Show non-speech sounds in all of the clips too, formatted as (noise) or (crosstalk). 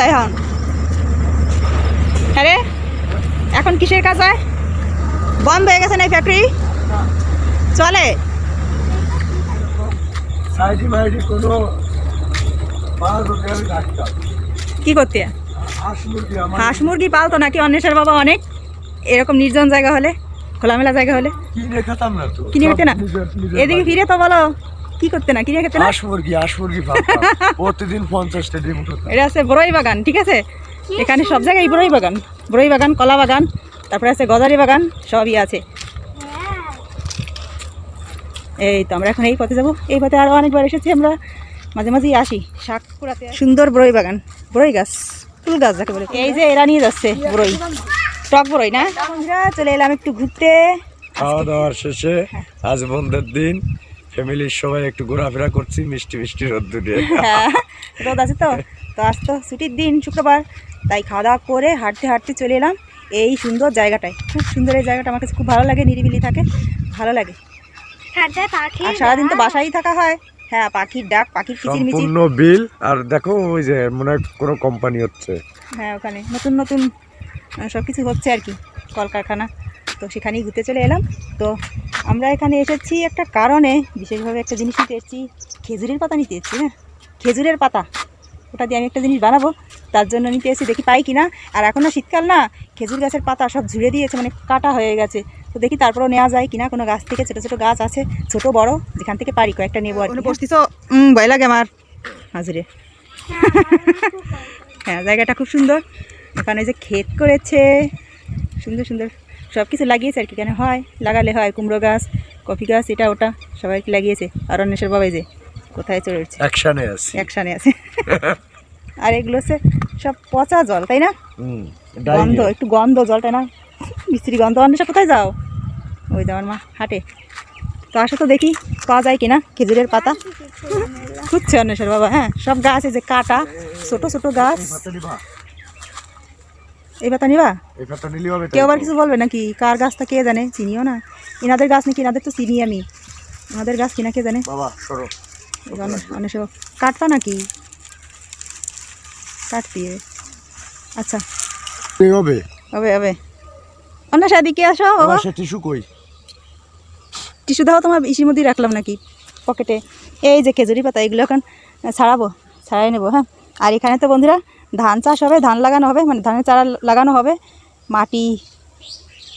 হয় এখন হ্যাঁ এখন কিসের কাজ হয়? বন্ধ হয়ে গেছে না এই ফ্যাক্টরি চলে কি করতে? হাঁস মুরগি পালতো নাকি অন্বেষের বাবা অনেক। এরকম নির্জন জায়গা হলে খোলামেলা জায়গা হলে। কিনে খেতাম না কিনে খেতে না? এদিকে ফিরে তো বলো। কি করতে না? কিনে খেতে না? হাঁস মুরগি হাঁস মুরগি পালতাম প্রতিদিন পঞ্চাশটা ডিম উঠতাম এটা আছে বড়ই বাগান ঠিক আছে? এখানে সব জায়গায় বড়ই বাগান। বড়ই বাগান কলা বাগান তারপরে আছে গজারি বাগান সবই আছে। এই তো আমরা এখন এই পথে যাব। এই পথে আরও অনেকবার এসেছি আমরা। মাঝে মাঝেই আসি। শাক কুড়াতে সুন্দর বড়ই বাগান বড়ই গাছ ফুল গাছ যাকে বলে। এই যে এরা নিয়ে যাচ্ছে বড়ই। টক বড়ই না? বন্ধুরা চলে এলাম একটু ঘুরতে। খাওয়া দাওয়ার শেষে হ্যাঁ। আজ বন্ধের দিন। ফ্যামিলির সবাই একটু ঘোরাফেরা করছি মিষ্টি মিষ্টি রোদ্দুরে হ্যাঁ রোদ আছে তো? তো আজ তো ছুটির দিন শুক্রবার। তাই খাওয়া দাওয়া করে হাঁটতে হাঁটতে চলে এলাম এই সুন্দর জায়গাটায়। খুব সুন্দর এই জায়গাটা আমার কাছে খুব ভালো লাগে নিরিবিলি থাকে ভালো লাগে। আর সারাদিন তো বাসায় থাকা হয়। হ্যাঁ পাখির ডাক পাখির কিচিরমিচির সম্পূর্ণ বিল আর দেখো ওই যে মনে হয় কোনো কোম্পানি হচ্ছে। হ্যাঁ ওখানে নতুন নতুন সব কিছু হচ্ছে আর কি কলকারখানা। তো সেখানেই ঘুরতে চলে এলাম। তো আমরা এখানে এসেছি একটা কারণে বিশেষভাবে একটা জিনিস নিতে এসেছি খেজুরের পাতা নিতে এসেছি হ্যাঁ? খেজুরের পাতা ওটা দিয়ে আমি একটা জিনিস বানাবো। তার জন্য নিতে এসেছি দেখি পাই কিনা। আর এখন না শীতকাল না খেজুর গাছের পাতা সব ঝুড়ে দিয়েছে মানে কাটা হয়ে গেছে। তো দেখি তারপরেও নেওয়া যায় কিনা কোনো গাছ থেকে ছোটো ছোটো গাছ আছে ছোট বড় যেখান থেকে পারি কয়েকটা নেব আর বসতিস ভয় লাগে আমার। হাজুরে। হ্যাঁ জায়গাটা খুব সুন্দর। এখানে যে ক্ষেত করেছে সুন্দর সুন্দর। সব কিছু লাগিয়েছে আর কি। কেন হয়? লাগালে হয় কুমড়ো গাছ কফি গাছ এটা ওটা সবাই কি লাগিয়েছে। আর অন্বেষের বাবাই যে কোথায় চলে উঠছে অ্যাকশানে আছে। একসানে আছে। (laughs) আর এগুলো হচ্ছে সব পচা জল তাই না? গন্ধ একটু গন্ধ জলটা না মিস্ত্রি গন্ধ। অন্বেষা কোথায় যাও? ওই আমার মা হাটে। তো আসো তো দেখি পাওয়া যায় কিনা খেজুরের পাতা। খুঁজছে অন্বেষের বাবা হ্যাঁ সব গাছ এই যে কাটা ছোট ছোট গাছ। এই পাতা নিবা? এই পাতা নিবা নিলে হবে কেউ আবার কিছু বলবে নাকি? কার গাছটা কে জানে? চিনিও না। ইনাদের গাছ নাকি? ইনাদের তো চিনি আমি। ওনাদের গাছ কিনা কে জানে? বাবা সরো। অনেক কাটবা নাকি? কাটতি আচ্ছা। এই হবে। হবে হবে। অন্য দিকে আসো বাবা? সে টিস্যু কই? টিস্যু দাও তোমার ইসির মধ্যেই রাখলাম নাকি? পকেটে। এই যে খেজুরি পাতা এগুলো এখন ছাড়াবো। ছাড়াই নেব হ্যাঁ? আর এখানে তো বন্ধুরা ধান চাষ হবে, ধান লাগানো হবে মানে ধানের চারা লাগানো হবে, মাটি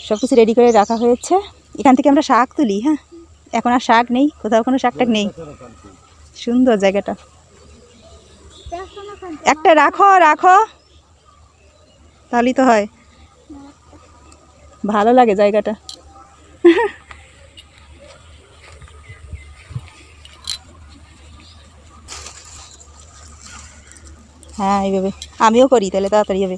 সব কিছু রেডি করে রাখা হয়েছে। এখান থেকে আমরা শাক তুলি হ্যাঁ? এখন আর শাক নেই, কোথাও কোনো শাক টাক নেই। সুন্দর জায়গাটা। একটা রাখো রাখো। তাহলেই তো হয়। ভালো লাগে জায়গাটা। (laughs) হ্যাঁ এইভাবে। আমিও করি তাহলে তাড়াতাড়ি হবে।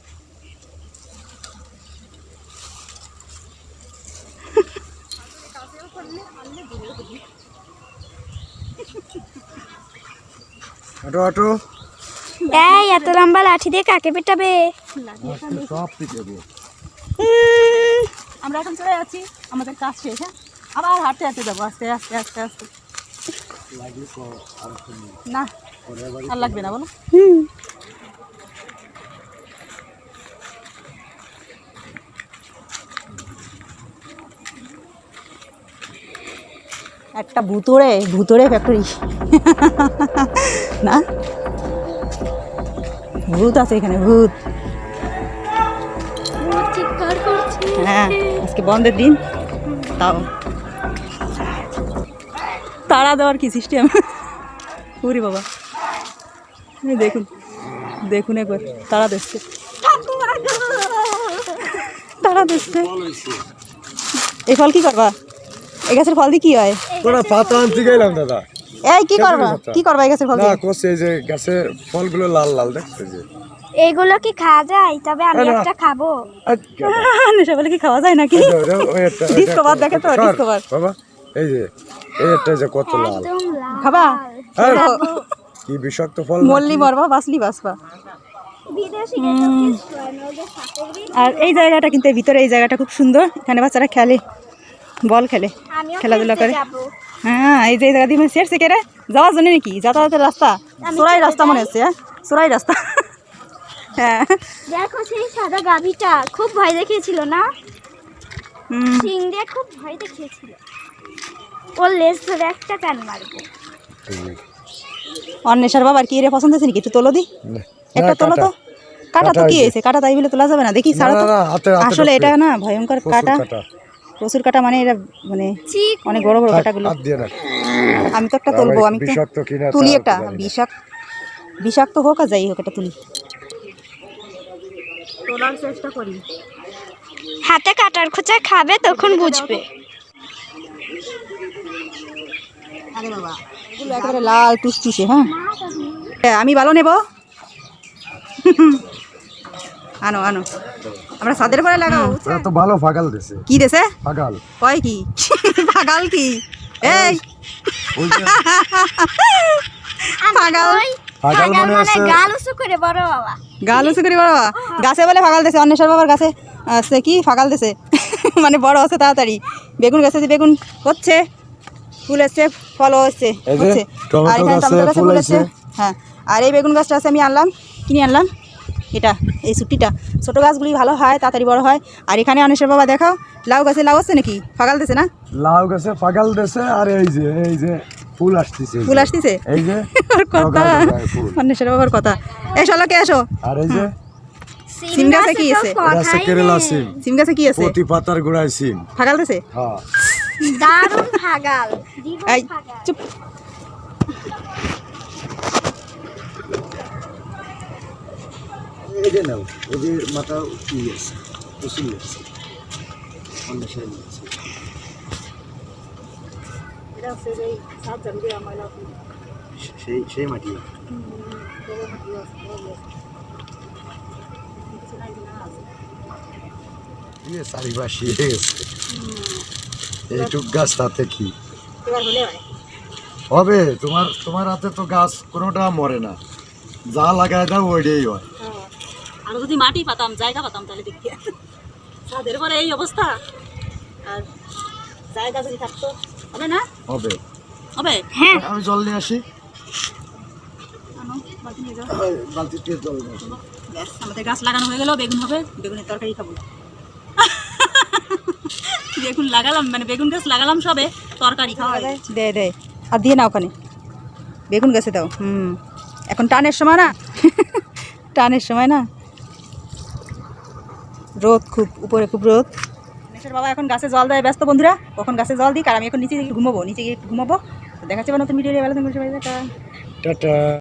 এই এত লম্বা লাঠি দিয়ে কাকে পেটাবে? সব থেকে আমরা এখন চলে যাচ্ছি আমাদের কাজ শেষ হ্যাঁ? আবার হাঁটতে হাঁটতে যাব আস্তে আস্তে আস্তে আস্তে। না আর লাগবে না বলো। হুম। একটা ভুতুড়ে ভুতুড়ে ফ্যাক্টরি। না? ভূত আছে এখানে, ভূত। হ্যাঁ আজকে বন্ধের দিন, তাও। তাড়া দেওয়ার কি সিস্টেম পুরি বাবা। দেখুন দেখুন একবার, তাড়া দিচ্ছে। তাড়া দিচ্ছে। এই ফল কি করবা? এই গাছের ফল দিয়ে কি হয়? তোরা পাতা আনতে গেলাম দাদা। এই কি করবা? কি করবা এই গাছের ফল দিয়ে? করছে যে গাছের ফলগুলো লাল লাল দেখতে যে। এইগুলো কি খাওয়া যায়? তবে আমি। একটা খাব। আচ্ছা, নেশা বলে কি খাওয়া যায় নাকি? দেখে তো। বাবা এই যে এই একটা যে কত লাল। খাবা? আর কি বিষাক্ত ফল মল্লি মরবা বাসলি বাসবা। বিদেশি আর এই জায়গাটা কিন্তু ভিতরে এই জায়গাটা খুব সুন্দর। এখানে বাচ্চারা খেলে। বল খেলে খেলাধুলা করে। হ্যাঁ এই যে এই জায়গা দিয়ে রে যাওয়ার জন্য নাকি? যাতায়াতের রাস্তা। সোরাই রাস্তা মনে হচ্ছে হ্যাঁ? সোরাই রাস্তা। হ্যাঁ। দেখো সেই সাদা গাভিটা খুব ভয় দেখিয়েছিল না? সিং দিয়ে খুব ভয় দেখিয়েছিল। ওর লেজ ধরে একটা টান মারবো। অন্বেষার বাবার কি রে পছন্দ হয়েছে নাকি? একটু তোলো দি। একটা তোলো তো। কাটা তো কি হয়েছে। কাটা তাই বলে তোলা যাবে না। দেখি আসলে এটা না ভয়ঙ্কর কাটা। প্রচুর কাটা মানে এটা মানে অনেক বড় বড় কাটাগুলো। আমি তো একটা তুলবো আমি তো তুলি একটা। বিষাক্ত বিষাক্ত হোক আর যাই হোক এটা তুলি। তোলার চেষ্টা করি। হাতে কাটার খোঁচা খাবে তখন বুঝবে। আরে বাবা এগুলো একেবারে লাল টুসটুসে হ্যাঁ? হ্যাঁ, আমি ভালো নেব? আনো আনো। আমরা ছাদের পরে লাগাবো? তো ভালো ফাগাল দিছে। কি দেছে? ফাগাল। কয় কি? (laughs) পাগাল কি? এই। ফাগাল। ফাগাল মানে আছে গাল উঁচু করে বড় বাবা। গাল উঁচু করি বড় বাবা। গাছে বলে ফাগাল দেছে অন্বেষার বাবার গাছে। আছে কি? ফাগাল দেছে। (laughs) মানে বড় হচ্ছে তাড়াতাড়ি। বেগুন গাছে যে বেগুন হচ্ছে ফুল এসছে ফলও হচ্ছে হচ্ছে। আর এখানে টমেটো গাছে ফুল ফুল হচ্ছে। হ্যাঁ। আর এই বেগুন গাছটা আছে আমি আনলাম। কিনে আনলাম। এটা এই ছুটিটা ছোটো গাছগুলি ভালো হয় তাড়াতাড়ি বড় হয়। আর এখানে অনেশের বাবা দেখাও লাউ গাছে লাউ হচ্ছে নাকি? ফাগাল দিছে না? লাউ গাছে ফাগাল দিছে আর এই যে এই যে ফুল আসতেছে। ফুল আসতেছে? এই যে ওর কথা। অন্বেষের বাবার কথা। এসো লোকে এসো? আর এই যে সিম গাছে কি আছে? এটা কেরালা সিম। সিম গাছে কি আছে? প্রতি পাতার গোড়ায় সিম। ফাগাল দিছে? হ্যাঁ। দারুণ ফাগাল। এই চুপ। নাও ওদের মাথা কি আছে উসুল আছে অন্য আছে সেই সেই মাটি চারিপাশে এইটুক গাছ তাতে কি? হয়। হবে তোমার তোমার হাতে তো গাছ কোনোটা মরে না। যা লাগায় দাও ওইটাই হয়। আর যদি মাটি পাতাম জায়গা পাতাম তাহলে দেখি। ছাদের পরে এই অবস্থা। আর জায়গা যদি থাকতো হবে না? হবে। হবে? হ্যাঁ। আমি জল নিয়ে আসি। নিয়ে যাও। বালতিতে জল নিয়ে আসি। আমাদের গাছ লাগানো হয়ে গেল বেগুন হবে বেগুনের তরকারি খাব। (laughs) বেগুন লাগালাম মানে বেগুন গাছ লাগালাম সবে তরকারি খাওয়া দে দে আর দিয়ে না ওখানে। বেগুন গাছে দাও হুম। এখন টানের সময় না? (laughs) টানের সময় না? রোদ খুব উপরে খুব রোদ। নেশের বাবা এখন গাছে জল দেয় ব্যস্ত বন্ধুরা। কখন গাছে জল দিই আর আমি এখন নিচে গিয়ে একটু ঘুমাবো নিচে গিয়ে একটু ঘুমাবো। দেখাচ্ছে বা নতুন ভিডিও ভালো তুমি টাটা।